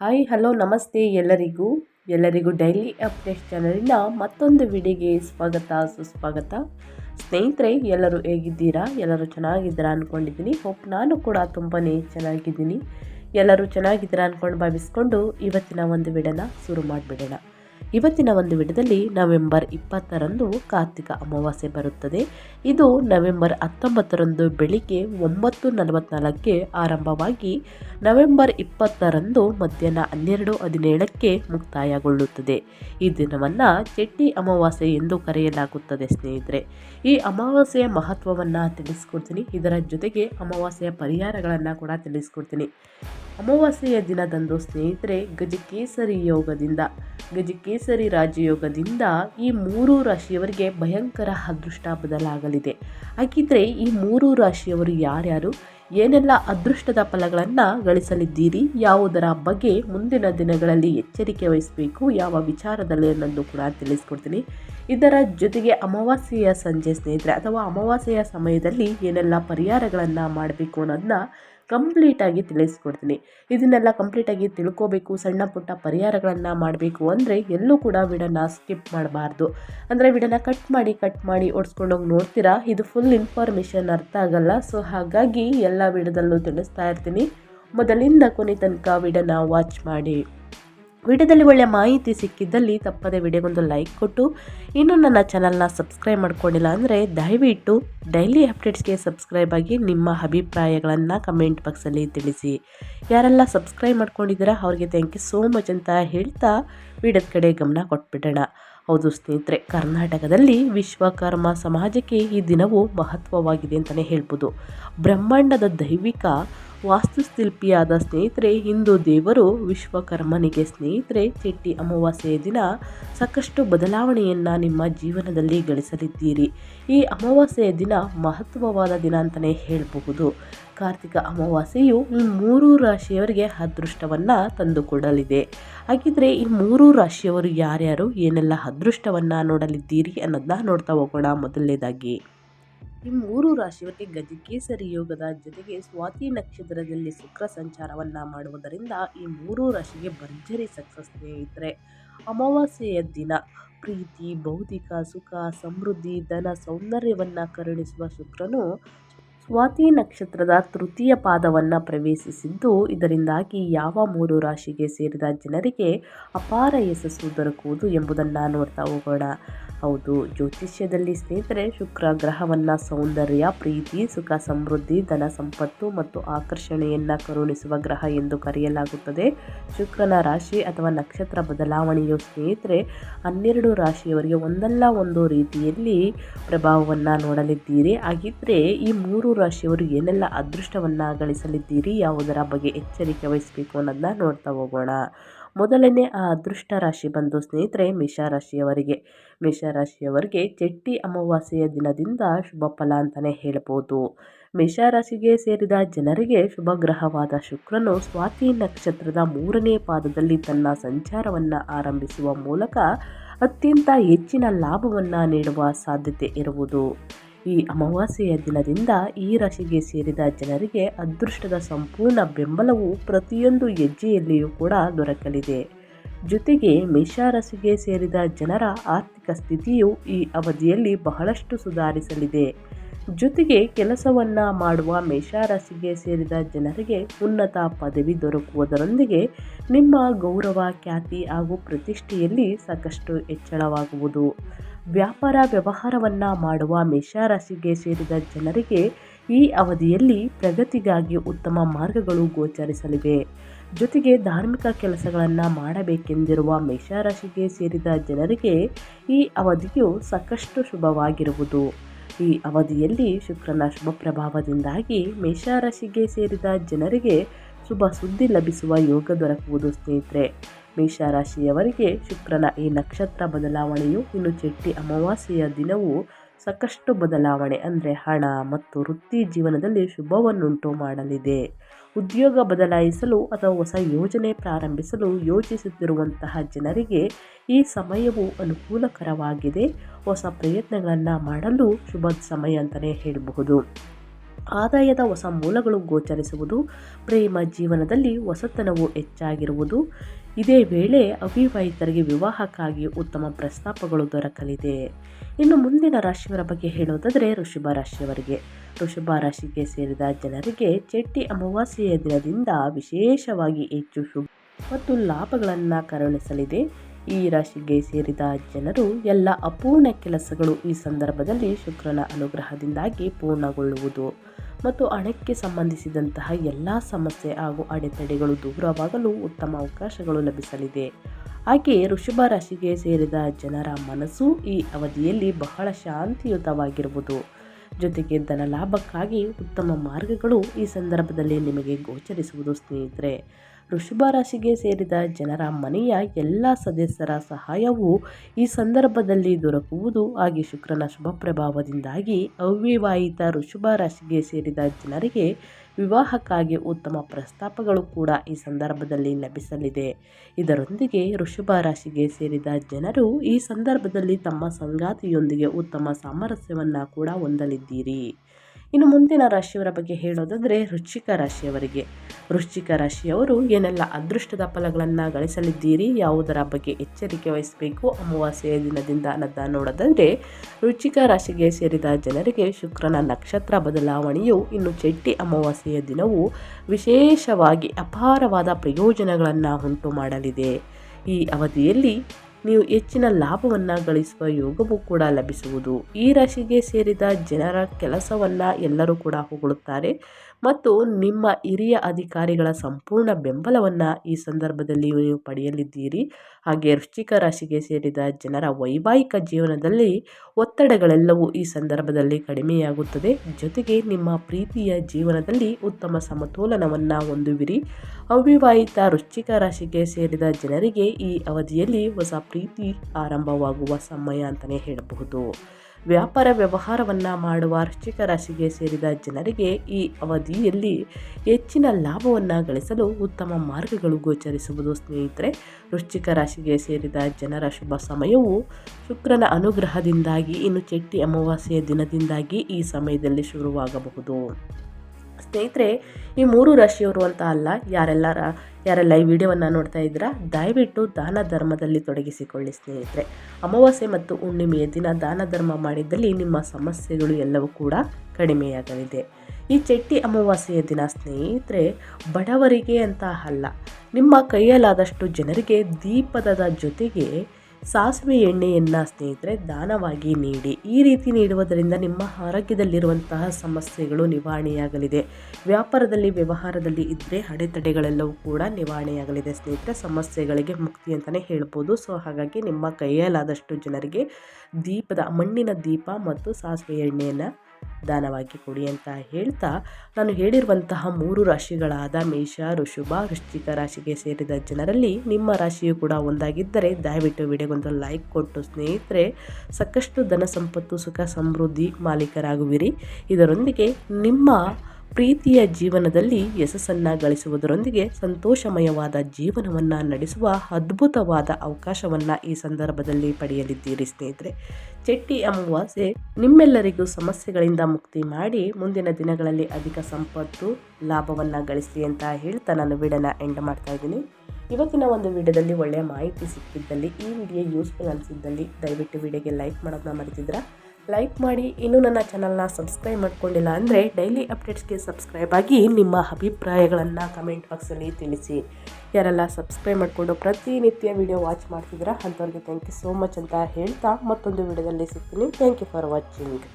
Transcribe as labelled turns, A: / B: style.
A: Hi hello ನಮಸ್ತೆ ಎಲ್ಲರಿಗೂ. ಎಲ್ಲರಿಗೂ ಡೈಲಿ ಅಪ್ಡೇಟ್ ಚಾನಲಿನ ಮತ್ತೊಂದು ವಿಡಿಯೋಗೆ ಸ್ವಾಗತ, ಸುಸ್ವಾಗತ. ಸ್ನೇಹಿತರೆ, ಎಲ್ಲರೂ ಹೇಗಿದ್ದೀರಾ? ಎಲ್ಲರೂ ಚೆನ್ನಾಗಿದ್ದೀರಾ ಅಂದ್ಕೊಂಡಿದ್ದೀನಿ ಹೋಪ್ ನಾನು ಕೂಡ ತುಂಬಾ ಚೆನ್ನಾಗಿದ್ದೀನಿ. ಎಲ್ಲರೂ ಚೆನ್ನಾಗಿದ್ದೀರಾ ಅಂದ್ಕೊಂಡು ಭಾವಿಸ್ಕೊಂಡು ಇವತ್ತಿನ ಒಂದು ವಿಡಿಯೋನ ಶುರು ಮಾಡಿಬಿಡೋಣ. ಇವತ್ತಿನ ಒಂದು ವಿಡಿಯೋದಲ್ಲಿ ನವೆಂಬರ್ ಇಪ್ಪತ್ತರಂದು ಕಾರ್ತಿಕ ಅಮಾವಾಸ್ಯೆ ಬರುತ್ತದೆ. ಇದು ನವೆಂಬರ್ ಹತ್ತೊಂಬತ್ತರಂದು ಬೆಳಿಗ್ಗೆ ಒಂಬತ್ತು ನಲವತ್ನಾಲ್ಕಕ್ಕೆ ಆರಂಭವಾಗಿ ನವೆಂಬರ್ ಇಪ್ಪತ್ತರಂದು ಮಧ್ಯಾಹ್ನ ಹನ್ನೆರಡು ಹದಿನೇಳಕ್ಕೆ ಮುಕ್ತಾಯಗೊಳ್ಳುತ್ತದೆ. ಈ ದಿನವನ್ನು ಚೆಟ್ಟಿ ಅಮಾವಾಸ್ಯೆ ಎಂದು ಕರೆಯಲಾಗುತ್ತದೆ ಸ್ನೇಹಿತರೆ. ಈ ಅಮಾವಾಸ್ಯೆಯ ಮಹತ್ವವನ್ನು ತಿಳಿಸ್ಕೊಡ್ತೀನಿ. ಇದರ ಜೊತೆಗೆ ಅಮಾವಾಸ್ಯೆಯ ಪರಿಹಾರಗಳನ್ನು ಕೂಡ ತಿಳಿಸ್ಕೊಡ್ತೀನಿ. ಅಮಾವಾಸ್ಯೆಯ ದಿನದಂದು ಸ್ನೇಹಿತರೆ, ಗಜಕೇಸರಿ ಯೋಗದಿಂದ ಗಜಕೇಸರಿ ರಾಜಯೋಗದಿಂದ ಈ ಮೂರು ರಾಶಿಯವರಿಗೆ ಭಯಂಕರ ಅದೃಷ್ಟ ಬದಲಾಗಲಿದೆ. ಹಾಗಿದ್ರೆ ಈ ಮೂರು ರಾಶಿಯವರು ಯಾರ್ಯಾರು? ಏನೆಲ್ಲ ಅದೃಷ್ಟದ ಫಲಗಳನ್ನು ಗಳಿಸಲಿದ್ದೀರಿ? ಯಾವುದರ ಬಗ್ಗೆ ಮುಂದಿನ ದಿನಗಳಲ್ಲಿ ಎಚ್ಚರಿಕೆ ವಹಿಸಬೇಕು? ಯಾವ ವಿಚಾರದಲ್ಲಿ ಅನ್ನೋದು ಕೂಡ ತಿಳಿಸ್ಕೊಡ್ತೀನಿ. ಇದರ ಜೊತೆಗೆ ಅಮಾವಾಸ್ಯೆಯ ಸಂಜೆ ಸ್ನೇಹಿತರೆ, ಅಥವಾ ಅಮಾವಾಸ್ಯೆಯ ಸಮಯದಲ್ಲಿ ಏನೆಲ್ಲ ಪರಿಹಾರಗಳನ್ನು ಮಾಡಬೇಕು ಅನ್ನೋದನ್ನ ಕಂಪ್ಲೀಟಾಗಿ ತಿಳಿಸ್ಕೊಡ್ತೀನಿ. ಇದನ್ನೆಲ್ಲ ಕಂಪ್ಲೀಟಾಗಿ ತಿಳ್ಕೋಬೇಕು, ಸಣ್ಣ ಪುಟ್ಟ ಪರಿಹಾರಗಳನ್ನು ಮಾಡಬೇಕು ಅಂದರೆ ಎಲ್ಲೂ ಕೂಡ ವಿಡನ್ನ ಸ್ಕಿಪ್ ಮಾಡಬಾರ್ದು. ಅಂದರೆ ವಿಡನ್ನ ಕಟ್ ಮಾಡಿ ಕಟ್ ಮಾಡಿ ಓಡಿಸ್ಕೊಂಡೋಗಿ ನೋಡ್ತೀರಾ? ಇದು ಫುಲ್ ಇನ್ಫಾರ್ಮೇಷನ್ ಅರ್ಥ ಆಗಲ್ಲ. ಸೊ ಹಾಗಾಗಿ ಎಲ್ಲ ವಿಡದಲ್ಲೂ ತಿಳಿಸ್ತಾ ಇರ್ತೀನಿ. ಮೊದಲಿಂದ ಕೊನೆ ತನಕ ವಿಡನ್ನ ವಾಚ್ ಮಾಡಿ. ವಿಡಿಯೋದಲ್ಲಿ ಒಳ್ಳೆಯ ಮಾಹಿತಿ ಸಿಕ್ಕಿದ್ದಲ್ಲಿ ತಪ್ಪದೆ ವಿಡಿಯೋಗೊಂದು ಲೈಕ್ ಕೊಟ್ಟು, ಇನ್ನೂ ನನ್ನ ಚಾನಲ್ನ ಸಬ್ಸ್ಕ್ರೈಬ್ ಮಾಡ್ಕೊಂಡಿಲ್ಲ ಅಂದರೆ ದಯವಿಟ್ಟು ಡೈಲಿ ಅಪ್ಡೇಟ್ಸ್ಗೆ ಸಬ್ಸ್ಕ್ರೈಬ್ ಆಗಿ ನಿಮ್ಮ ಅಭಿಪ್ರಾಯಗಳನ್ನು ಕಮೆಂಟ್ ಬಾಕ್ಸಲ್ಲಿ ತಿಳಿಸಿ. ಯಾರೆಲ್ಲ ಸಬ್ಸ್ಕ್ರೈಬ್ ಮಾಡ್ಕೊಂಡಿದ್ದೀರಾ, ಅವ್ರಿಗೆ ಥ್ಯಾಂಕ್ ಯು ಸೋ ಮಚ್ ಅಂತ ಹೇಳ್ತಾ ವಿಡಿಯೋದ ಕಡೆ ಗಮನ ಕೊಟ್ಬಿಡೋಣ. ಹೌದು ಸ್ನೇಹಿತರೆ, ಕರ್ನಾಟಕದಲ್ಲಿ ವಿಶ್ವಕರ್ಮ ಸಮಾಜಕ್ಕೆ ಈ ದಿನವು ಮಹತ್ವವಾಗಿದೆ ಅಂತಲೇ ಹೇಳ್ಬೋದು. ಬ್ರಹ್ಮಾಂಡದ ದೈವಿಕ ವಾಸ್ತುಶಿಲ್ಪಿಯಾದ ಸ್ನೇಹಿತರೆ, ಹಿಂದೂ ದೇವರು ವಿಶ್ವಕರ್ಮನಿಗೆ ಸ್ನೇಹಿತರೆ ಚೆಟ್ಟಿ ಅಮಾವಾಸ್ಯೆಯ ದಿನ ಸಾಕಷ್ಟು ಬದಲಾವಣೆಯನ್ನು ನಿಮ್ಮ ಜೀವನದಲ್ಲಿ ಗಳಿಸಲಿದ್ದೀರಿ. ಈ ಅಮಾವಾಸ್ಯೆಯ ದಿನ ಮಹತ್ವವಾದ ದಿನ ಅಂತಲೇ ಹೇಳಬಹುದು. ಕಾರ್ತಿಕ ಅಮಾವಾಸ್ಯೆಯು ಈ ಮೂರು ರಾಶಿಯವರಿಗೆ ಅದೃಷ್ಟವನ್ನು ತಂದುಕೊಡಲಿದೆ. ಹಾಗಿದ್ರೆ ಈ ಮೂರು ರಾಶಿಯವರು ಯಾರ್ಯಾರು, ಏನೆಲ್ಲ ಅದೃಷ್ಟವನ್ನು ನೋಡಲಿದ್ದೀರಿ ಅನ್ನೋದನ್ನ ನೋಡ್ತಾ ಹೋಗೋಣ ಮೊದಲನೇದಾಗಿ. ಈ ಮೂರು ರಾಶಿಯವರಿಗೆ ಗಜಕೇಸರಿ ಯೋಗದ ಜೊತೆಗೆ ಸ್ವಾತಿ ನಕ್ಷತ್ರದಲ್ಲಿ ಶುಕ್ರ ಸಂಚಾರವನ್ನು ಮಾಡುವುದರಿಂದ ಈ ಮೂರು ರಾಶಿಗೆ ಭರ್ಜರಿ ಸಕ್ಸಸ್ ಸ್ನೇಹಿತರೆ ಅಮಾವಾಸ್ಯೆಯ ದಿನ, ಪ್ರೀತಿ, ಬೌದ್ಧಿಕ ಸುಖ, ಸಮೃದ್ಧಿ, ಧನ ಸೌಂದರ್ಯವನ್ನು ಕರುಣಿಸುವ ಶುಕ್ರನು ಸ್ವಾತಿ ನಕ್ಷತ್ರದ ತೃತೀಯ ಪಾದವನ್ನು ಪ್ರವೇಶಿಸಿದ್ದು, ಇದರಿಂದಾಗಿ ಯಾವ ಮೂರು ರಾಶಿಗೆ ಸೇರಿದ ಜನರಿಗೆ ಅಪಾರ ಯಶಸ್ಸು ದೊರಕುವುದು ಎಂಬುದನ್ನು ನೋಡ್ತಾ ಹೋಗೋಣ. ಹೌದು. ಜ್ಯೋತಿಷ್ಯದಲ್ಲಿ ಸ್ನೇಹಿತರೆ, ಶುಕ್ರ ಗ್ರಹವನ್ನು ಸೌಂದರ್ಯ, ಪ್ರೀತಿ, ಸುಖ, ಸಮೃದ್ಧಿ, ಧನ ಸಂಪತ್ತು ಮತ್ತು ಆಕರ್ಷಣೆಯನ್ನು ಕರುಣಿಸುವ ಗ್ರಹ ಎಂದು ಕರೆಯಲಾಗುತ್ತದೆ. ಶುಕ್ರನ ರಾಶಿ ಅಥವಾ ನಕ್ಷತ್ರ ಬದಲಾವಣೆಯು ಸ್ನೇಹಿತರೆ, ಹನ್ನೆರಡು ರಾಶಿಯವರಿಗೆ ಒಂದಲ್ಲ ಒಂದು ರೀತಿಯಲ್ಲಿ ಪ್ರಭಾವವನ್ನು ನೋಡಲಿದ್ದೀರಿ. ಹಾಗಿದ್ದರೆ ಈ ಮೂರು ರಾಶಿಯವರು ಏನೆಲ್ಲ ಅದೃಷ್ಟವನ್ನು ಗಳಿಸಲಿದ್ದೀರಿ, ಯಾವುದರ ಬಗ್ಗೆ ಎಚ್ಚರಿಕೆ ವಹಿಸಬೇಕು ಅನ್ನೋದನ್ನ ನೋಡ್ತಾ ಹೋಗೋಣ. ಮೊದಲನೇ ಆ ಅದೃಷ್ಟ ರಾಶಿ ಬಂದು ಸ್ನೇಹಿತರೆ ಮೇಷರಾಶಿಯವರಿಗೆ ಮೇಷರಾಶಿಯವರಿಗೆ ಚೆಟ್ಟಿ ಅಮಾವಾಸ್ಯೆಯ ದಿನದಿಂದ ಶುಭ ಫಲ ಅಂತಲೇ ಹೇಳ್ಬೋದು. ಮೇಷರಾಶಿಗೆ ಸೇರಿದ ಜನರಿಗೆ ಶುಭ ಗ್ರಹವಾದ ಶುಕ್ರನು ಸ್ವಾತಿ ನಕ್ಷತ್ರದ ಮೂರನೇ ಪಾದದಲ್ಲಿ ತನ್ನ ಸಂಚಾರವನ್ನು ಆರಂಭಿಸುವ ಮೂಲಕ ಅತ್ಯಂತ ಹೆಚ್ಚಿನ ಲಾಭವನ್ನು ನೀಡುವ ಸಾಧ್ಯತೆ ಇರುವುದು. ಈ ಅಮಾವಾಸ್ಯೆಯ ದಿನದಿಂದ ಈ ರಾಶಿಗೆ ಸೇರಿದ ಜನರಿಗೆ ಅದೃಷ್ಟದ ಸಂಪೂರ್ಣ ಬೆಂಬಲವು ಪ್ರತಿಯೊಂದು ಹೆಜ್ಜೆಯಲ್ಲಿಯೂ ಕೂಡ ದೊರಕಲಿದೆ. ಜೊತೆಗೆ ಮೇಷರಾಶಿಗೆ ಸೇರಿದ ಜನರ ಆರ್ಥಿಕ ಸ್ಥಿತಿಯು ಈ ಅವಧಿಯಲ್ಲಿ ಬಹಳಷ್ಟು ಸುಧಾರಿಸಲಿದೆ. ಜೊತೆಗೆ ಕೆಲಸವನ್ನು ಮಾಡುವ ಮೇಷರಾಶಿಗೆ ಸೇರಿದ ಜನರಿಗೆ ಉನ್ನತ ಪದವಿ ದೊರಕುವುದರೊಂದಿಗೆ ನಿಮ್ಮ ಗೌರವ, ಖ್ಯಾತಿ ಹಾಗೂ ಪ್ರತಿಷ್ಠೆಯಲ್ಲಿ ಸಾಕಷ್ಟು ಹೆಚ್ಚಳವಾಗುವುದು. ವ್ಯಾಪಾರ ವ್ಯವಹಾರವನ್ನು ಮಾಡುವ ಮೇಷರಾಶಿಗೆ ಸೇರಿದ ಜನರಿಗೆ ಈ ಅವಧಿಯಲ್ಲಿ ಪ್ರಗತಿಗಾಗಿ ಉತ್ತಮ ಮಾರ್ಗಗಳು ಗೋಚರಿಸಲಿವೆ. ಜೊತೆಗೆ ಧಾರ್ಮಿಕ ಕೆಲಸಗಳನ್ನು ಮಾಡಬೇಕೆಂದಿರುವ ಮೇಷರಾಶಿಗೆ ಸೇರಿದ ಜನರಿಗೆ ಈ ಅವಧಿಯು ಸಾಕಷ್ಟು ಶುಭವಾಗಿರುವುದು. ಈ ಅವಧಿಯಲ್ಲಿ ಶುಕ್ರನ ಶುಭ ಪ್ರಭಾವದಿಂದಾಗಿ ಮೇಷರಾಶಿಗೆ ಸೇರಿದ ಜನರಿಗೆ ಶುಭ ಸುದ್ದಿ ಲಭಿಸುವ ಯೋಗ ದೊರಕುವುದು ಸ್ನೇಹಿತರೆ. ಮೇಷರಾಶಿಯವರಿಗೆ ಶುಕ್ರನ ಈ ನಕ್ಷತ್ರ ಬದಲಾವಣೆಯು ಇನ್ನು ಚೆಟ್ಟಿ ಅಮಾವಾಸ್ಯೆಯ ದಿನವೂ ಸಾಕಷ್ಟು ಬದಲಾವಣೆ ಅಂದರೆ ಹಣ ಮತ್ತು ವೃತ್ತಿ ಜೀವನದಲ್ಲಿ ಶುಭವನ್ನುಂಟು ಮಾಡಲಿದೆ. ಉದ್ಯೋಗ ಬದಲಾಯಿಸಲು ಅಥವಾ ಹೊಸ ಯೋಜನೆ ಪ್ರಾರಂಭಿಸಲು ಯೋಚಿಸುತ್ತಿರುವಂತಹ ಜನರಿಗೆ ಈ ಸಮಯವು ಅನುಕೂಲಕರವಾಗಿದೆ. ಹೊಸ ಪ್ರಯತ್ನಗಳನ್ನು ಮಾಡಲು ಶುಭ ಸಮಯ ಅಂತಲೇ ಹೇಳಬಹುದು. ಆದಾಯದ ಹೊಸ ಮೂಲಗಳು ಗೋಚರಿಸುವುದು, ಪ್ರೇಮ ಜೀವನದಲ್ಲಿ ಹೊಸತನವು ಹೆಚ್ಚಾಗಿರುವುದು ಇದೇ ವೇಳೆ ಅವಿವಾಹಿತರಿಗೆ ವಿವಾಹಕ್ಕಾಗಿ ಉತ್ತಮ ಪ್ರಸ್ತಾಪಗಳು ದೊರಕಲಿದೆ. ಇನ್ನು ಮುಂದಿನ ರಾಶಿಯವರ ಬಗ್ಗೆ ಹೇಳೋದಾದರೆ ಋಷಭ ರಾಶಿಯವರಿಗೆ. ಋಷಭ ರಾಶಿಗೆ ಸೇರಿದ ಜನರಿಗೆ ಚೆಟ್ಟಿ ಅಮಾವಾಸ್ಯೆಯ ದಿನದಿಂದ ವಿಶೇಷವಾಗಿ ಹೆಚ್ಚು ಶುಭ ಮತ್ತು ಲಾಭಗಳನ್ನು ಕರುಣಿಸಲಿದೆ. ಈ ರಾಶಿಗೆ ಸೇರಿದ ಜನರು ಎಲ್ಲ ಅಪೂರ್ಣ ಕೆಲಸಗಳು ಈ ಸಂದರ್ಭದಲ್ಲಿ ಶುಕ್ರನ ಅನುಗ್ರಹದಿಂದಾಗಿ ಪೂರ್ಣಗೊಳ್ಳುವುದು. ಮತ್ತು ಹಣಕ್ಕೆ ಸಂಬಂಧಿಸಿದಂತಹ ಎಲ್ಲ ಸಮಸ್ಯೆ ಹಾಗೂ ಅಡೆತಡೆಗಳು ದೂರವಾಗಲು ಉತ್ತಮ ಅವಕಾಶಗಳು ಲಭಿಸಲಿದೆ. ಹಾಗೆಯೇ ಋಷಭ ರಾಶಿಗೆ ಸೇರಿದ ಜನರ ಮನಸ್ಸು ಈ ಅವಧಿಯಲ್ಲಿ ಬಹಳ ಶಾಂತಿಯುತವಾಗಿರುವುದು. ಜೊತೆಗೆ ಧನ ಲಾಭಕ್ಕಾಗಿ ಉತ್ತಮ ಮಾರ್ಗಗಳು ಈ ಸಂದರ್ಭದಲ್ಲಿ ನಿಮಗೆ ಗೋಚರಿಸುವುದು ಸ್ನೇಹಿತರೆ. ವೃಷಭ ರಾಶಿಗೆ ಸೇರಿದ ಜನರ ಮನೆಯ ಎಲ್ಲ ಸದಸ್ಯರ ಸಹಾಯವು ಈ ಸಂದರ್ಭದಲ್ಲಿ ದೊರಕುವುದು. ಹಾಗೆ ಶುಕ್ರನ ಶುಭ ಪ್ರಭಾವದಿಂದಾಗಿ ಅವಿವಾಹಿತ ವೃಷಭ ರಾಶಿಗೆ ಸೇರಿದ ಜನರಿಗೆ ವಿವಾಹಕ್ಕಾಗಿ ಉತ್ತಮ ಪ್ರಸ್ತಾಪಗಳು ಕೂಡ ಈ ಸಂದರ್ಭದಲ್ಲಿ ಲಭಿಸಲಿದೆ. ಇದರೊಂದಿಗೆ ವೃಷಭ ರಾಶಿಗೆ ಸೇರಿದ ಜನರು ಈ ಸಂದರ್ಭದಲ್ಲಿ ತಮ್ಮ ಸಂಗಾತಿಯೊಂದಿಗೆ ಉತ್ತಮ ಸಾಮರಸ್ಯವನ್ನು ಕೂಡ ಹೊಂದಲಿದ್ದೀರಿ. ಇನ್ನು ಮುಂದಿನ ರಾಶಿಯವರ ಬಗ್ಗೆ ಹೇಳೋದಾದರೆ ವೃಶ್ಚಿಕ ರಾಶಿಯವರಿಗೆ. ವೃಶ್ಚಿಕ ರಾಶಿಯವರು ಏನೆಲ್ಲ ಅದೃಷ್ಟದ ಫಲಗಳನ್ನು ಗಳಿಸಲಿದ್ದೀರಿ, ಯಾವುದರ ಬಗ್ಗೆ ಎಚ್ಚರಿಕೆ ವಹಿಸಬೇಕು, ಅಮಾವಾಸ್ಯೆಯ ದಿನದಿಂದ ಅನ್ನೋದ ನೋಡೋದಾದರೆ ವೃಶ್ಚಿಕ ರಾಶಿಗೆ ಸೇರಿದ ಜನರಿಗೆ ಶುಕ್ರನ ನಕ್ಷತ್ರ ಬದಲಾವಣೆಯು ಇನ್ನು ಚೆಟ್ಟಿ ಅಮಾವಾಸ್ಯೆಯ ದಿನವು ವಿಶೇಷವಾಗಿ ಅಪಾರವಾದ ಪ್ರಯೋಜನಗಳನ್ನು ಉಂಟು ಮಾಡಲಿದೆ. ಈ ಅವಧಿಯಲ್ಲಿ ನೀವು ಹೆಚ್ಚಿನ ಲಾಭವನ್ನು ಗಳಿಸುವ ಯೋಗವೂ ಕೂಡ ಲಭಿಸುವುದು. ಈ ರಾಶಿಗೆ ಸೇರಿದ ಜನರ ಕೆಲಸವನ್ನು ಎಲ್ಲರೂ ಕೂಡ ಹೊಗಳುತ್ತಾರೆ. ಮತ್ತು ನಿಮ್ಮ ಹಿರಿಯ ಅಧಿಕಾರಿಗಳ ಸಂಪೂರ್ಣ ಬೆಂಬಲವನ್ನು ಈ ಸಂದರ್ಭದಲ್ಲಿ ನೀವು ಪಡೆಯಲಿದ್ದೀರಿ. ಹಾಗೆ ವೃಶ್ಚಿಕ ರಾಶಿಗೆ ಸೇರಿದ ಜನರ ವೈವಾಹಿಕ ಜೀವನದಲ್ಲಿ ಒತ್ತಡಗಳೆಲ್ಲವೂ ಈ ಸಂದರ್ಭದಲ್ಲಿ ಕಡಿಮೆಯಾಗುತ್ತದೆ. ಜೊತೆಗೆ ನಿಮ್ಮ ಪ್ರೀತಿಯ ಜೀವನದಲ್ಲಿ ಉತ್ತಮ ಸಮತೋಲನವನ್ನು ಹೊಂದುವಿರಿ. ಅವಿವಾಹಿತ ವೃಶ್ಚಿಕ ರಾಶಿಗೆ ಸೇರಿದ ಜನರಿಗೆ ಈ ಅವಧಿಯಲ್ಲಿ ಹೊಸ ಪ್ರೀತಿ ಆರಂಭವಾಗುವ ಸಮಯ ಅಂತಲೇ ಹೇಳಬಹುದು. ವ್ಯಾಪಾರ ವ್ಯವಹಾರವನ್ನು ಮಾಡುವ ವೃಶ್ಚಿಕ ರಾಶಿಗೆ ಸೇರಿದ ಜನರಿಗೆ ಈ ಅವಧಿಯಲ್ಲಿ ಹೆಚ್ಚಿನ ಲಾಭವನ್ನು ಗಳಿಸಲು ಉತ್ತಮ ಮಾರ್ಗಗಳು ಗೋಚರಿಸುವುದು ಸ್ನೇಹಿತರೆ. ವೃಶ್ಚಿಕ ರಾಶಿಗೆ ಸೇರಿದ ಜನರ ಶುಭ ಸಮಯವು ಶುಕ್ರನ ಅನುಗ್ರಹದಿಂದಾಗಿ, ಇನ್ನು ಚೆಟ್ಟಿ ಅಮಾವಾಸ್ಯೆಯ ದಿನದಿಂದಾಗಿ ಈ ಸಮಯದಲ್ಲಿ ಶುರುವಾಗಬಹುದು. ಸ್ನೇಹಿತರೆ, ಈ ಮೂರು ರಾಶಿಯವರು ಅಂತ ಅಲ್ಲ, ಯಾರೆಲ್ಲರ, ಯಾರೆಲ್ಲ ಈ ವಿಡಿಯೋವನ್ನು ನೋಡ್ತಾ ಇದ್ದೀರಾ, ದಯವಿಟ್ಟು ದಾನ ಧರ್ಮದಲ್ಲಿ ತೊಡಗಿಸಿಕೊಳ್ಳಿ ಸ್ನೇಹಿತರೆ. ಅಮಾವಾಸ್ಯೆ ಮತ್ತು ಹುಣ್ಣಿಮೆಯ ದಿನ ದಾನ ಧರ್ಮ ಮಾಡಿದ್ದಲ್ಲಿ ನಿಮ್ಮ ಸಮಸ್ಯೆಗಳು ಎಲ್ಲವೂ ಕೂಡ ಕಡಿಮೆಯಾಗಲಿದೆ. ಈ ಚೆಟ್ಟಿ ಅಮಾವಾಸ್ಯೆಯ ದಿನ ಸ್ನೇಹಿತರೆ, ಬಡವರಿಗೆ ಅಂತ ಅಲ್ಲ, ನಿಮ್ಮ ಕೈಯಲ್ಲಾದಷ್ಟು ಜನರಿಗೆ ದೀಪದ ಜೊತೆಗೆ ಸಾಸಿವೆ ಎಣ್ಣೆಯನ್ನು ಸ್ನೇಹಿತರೆ ದಾನವಾಗಿ ನೀಡಿ. ಈ ರೀತಿ ನೀಡುವುದರಿಂದ ನಿಮ್ಮ ಆರೋಗ್ಯದಲ್ಲಿರುವಂತಹ ಸಮಸ್ಯೆಗಳು ನಿವಾರಣೆಯಾಗಲಿದೆ. ವ್ಯಾಪಾರದಲ್ಲಿ, ವ್ಯವಹಾರದಲ್ಲಿ ಇದ್ದರೆ ಅಡೆತಡೆಗಳೆಲ್ಲವೂ ಕೂಡ ನಿವಾರಣೆಯಾಗಲಿದೆ ಸ್ನೇಹಿತರೆ. ಸಮಸ್ಯೆಗಳಿಗೆ ಮುಕ್ತಿ ಅಂತಲೇ ಹೇಳ್ಬೋದು. ಸೊ, ಹಾಗಾಗಿ ನಿಮ್ಮ ಕೈಯಲ್ಲಾದಷ್ಟು ಜನರಿಗೆ ದೀಪದ, ಮಣ್ಣಿನ ದೀಪ ಮತ್ತು ಸಾಸಿವೆ ಎಣ್ಣೆಯನ್ನು ದಾನವಾಗಿ ಕೊಡಿ ಅಂತ ಹೇಳ್ತಾ ನಾನು ಹೇಳಿರುವಂತಹ ಮೂರು ರಾಶಿಗಳಾದ ಮೇಷ, ಋಷಭ, ವೃಶ್ಚಿಕ ರಾಶಿಗೆ ಸೇರಿದ ಜನರಲ್ಲಿ ನಿಮ್ಮ ರಾಶಿಯು ಕೂಡ ಒಂದಾಗಿದ್ದರೆ ದಯವಿಟ್ಟು ವಿಡಿಯೋಗೊಂದು ಲೈಕ್ ಕೊಟ್ಟು ಸ್ನೇಹಿತರೆ, ಸಾಕಷ್ಟು ಧನ ಸಂಪತ್ತು, ಸುಖ ಸಮೃದ್ಧಿ ಮಾಲೀಕರಾಗುವಿರಿ. ಇದರೊಂದಿಗೆ ನಿಮ್ಮ ಪ್ರೀತಿಯ ಜೀವನದಲ್ಲಿ ಯಶಸ್ಸನ್ನು ಗಳಿಸುವುದರೊಂದಿಗೆ ಸಂತೋಷಮಯವಾದ ಜೀವನವನ್ನು ನಡೆಸುವ ಅದ್ಭುತವಾದ ಅವಕಾಶವನ್ನು ಈ ಸಂದರ್ಭದಲ್ಲಿ ಪಡೆಯಲಿದ್ದೀರಿ ಸ್ನೇಹಿತರೆ. ಚೆಟ್ಟಿ ಅಮಾವಾಸ್ಯೆ ನಿಮ್ಮೆಲ್ಲರಿಗೂ ಸಮಸ್ಯೆಗಳಿಂದ ಮುಕ್ತಿ ಮಾಡಿ ಮುಂದಿನ ದಿನಗಳಲ್ಲಿ ಅಧಿಕ ಸಂಪತ್ತು, ಲಾಭವನ್ನು ಗಳಿಸಿ ಅಂತ ಹೇಳ್ತಾ ನಾನು ವಿಡನ ಎಂಡ್ ಮಾಡ್ತಾ ಇದ್ದೀನಿ. ಇವತ್ತಿನ ಒಂದು ವಿಡಿಯೋದಲ್ಲಿ ಒಳ್ಳೆಯ ಮಾಹಿತಿ ಸಿಕ್ಕಿದ್ದಲ್ಲಿ ಈ ವಿಡಿಯೋ ಯೂಸ್ಫುಲ್ ಅನಿಸಿದ್ದಲ್ಲಿ ದಯವಿಟ್ಟು ವಿಡಿಯೋಗೆ ಲೈಕ್ ಮಾಡೋದನ್ನ ಮರೆತಿದ್ರೆ ಲೈಕ್ ಮಾಡಿ. ಇನ್ನೂ ನನ್ನ ಚಾನಲ್ನ ಸಬ್ಸ್ಕ್ರೈಬ್ ಮಾಡ್ಕೊಂಡಿಲ್ಲ ಅಂದರೆ ಡೈಲಿ ಅಪ್ಡೇಟ್ಸ್ಗೆ ಸಬ್ಸ್ಕ್ರೈಬ್ ಆಗಿ ನಿಮ್ಮ ಅಭಿಪ್ರಾಯಗಳನ್ನು ಕಮೆಂಟ್ ಬಾಕ್ಸಲ್ಲಿ ತಿಳಿಸಿ. ಯಾರೆಲ್ಲ ಸಬ್ಸ್ಕ್ರೈಬ್ ಮಾಡಿಕೊಂಡು ಪ್ರತಿನಿತ್ಯ ವಿಡಿಯೋ ವಾಚ್ ಮಾಡ್ತಿದ್ದೀರಾ, ಅಂಥವ್ರಿಗೆ ಥ್ಯಾಂಕ್ ಯು ಸೋ ಮಚ್ ಅಂತ ಹೇಳ್ತಾ ಮತ್ತೊಂದು ವಿಡಿಯೋದಲ್ಲಿ ಸಿಗ್ತೀನಿ. Thank you for watching